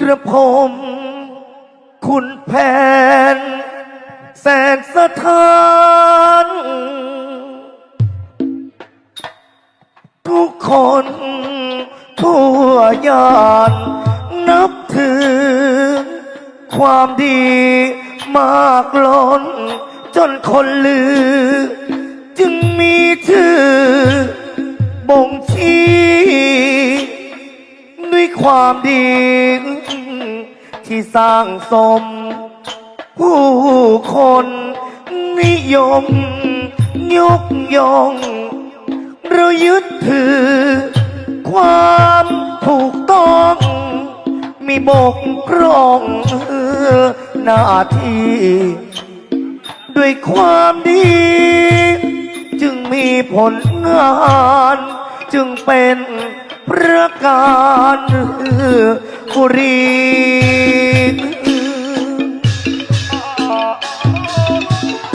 กระผมคุณแผน แสนสถานทุกคนทั่วยานนับถือ ความดีมากล้น จนคนลือ จึงมีชื่อบ่งชี้ ด้วยความดี ที่สร้างสม ผู้คนนิยม ยกย่องเรายึดถือ ความถูกต้อง มีบกพร่องหน้าที่ ด้วยความดี จึงมีผลงาน จึงเป็น ระการบุรี